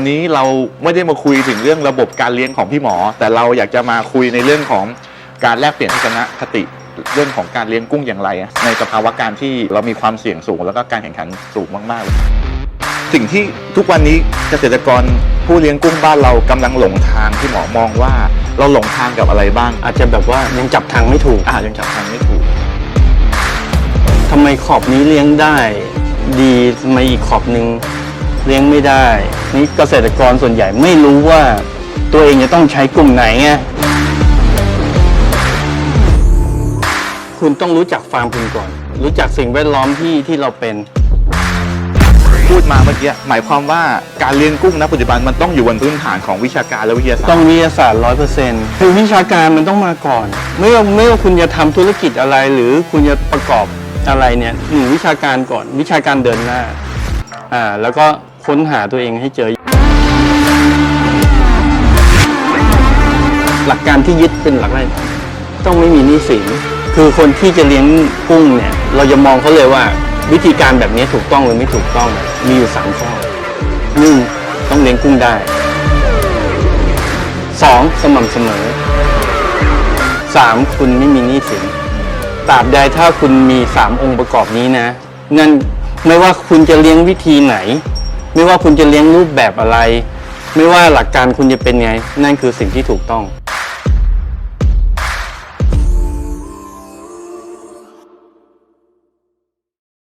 วันนี้เราไม่ได้มาคุยถึงเรื่องระบบการเลี้ยงของพี่หมอ แต่เราอยากจะมาคุยในเรื่องของการแลกเปลี่ยนทัศนคติเรื่องของการเลี้ยงกุ้งอย่างไรอะในสภาวะการที่เรามีความเสี่ยงสูง แล้วก็การแข่งขันสูงมากๆเลยสิ่งที่ทุกวันนี้เกษตรกรผู้เลี้ยงกุ้งบ้านเรากำลังหลงทางที่หมอมองว่าเราหลงทางกับอะไรบ้าง อาจจะแบบว่ายังจับทางไม่ถูกอายังจับทางไม่ถูกทำไมขอบนี้เลี้ยงได้ ดีทำไมอีกขอบหนึ่ง เลี้ยงไม่ได้ นี่เกษตรกรส่วนใหญ่ไม่รู้ว่าตัวเองจะต้องใช้กลุ่มไหนไงคุณต้องรู้จักฟาร์มคุณก่อน รู้จักสิ่งแวดล้อมที่ที่เราเป็น พูดมาเมื่อกี้หมายความว่าการเลี้ยงกุ้งณปัจจุบันมันต้องอยู่บนพื้นฐานของวิชาการและวิทยาศาสตร์ ต้องวิทยาศาสตร์ร้อยเปอร์เซ็นต์คือวิชาการมันต้องมาก่อน ไม่ว่าไม่ว่าคุณจะทำธุรกิจอะไรหรือคุณจะประกอบอะไรเนี่ยหนึ่งวิชาการก่อนวิชาการเดินหน้า อ่าแล้วก็ค้นหาตัวเองให้เจอ หลักการที่ยึดเป็นหลักอะไรต้องไม่มีหนี้สินคือคนที่จะเลี้ยงกุ้งเนี่ย เราจะมองเขาเลยว่า วิธีการแบบนี้ถูกต้องหรือไม่ถูกต้องมีอยู่สามข้อหนึ่งต้องเลี้ยงกุ้งได้สองสม่ำเสมอสามคุณไม่มีหนี้สินตราบใดถ้าคุณมีสามองค์ประกอบนี้นะ นั่น ไม่ว่าคุณจะเลี้ยงวิธีไหน ไม่ว่าคุณจะเลี้ยงรูปแบบอะไร ไม่ว่าหลักการคุณจะเป็นไง นั่นคือสิ่งที่ถูกต้อง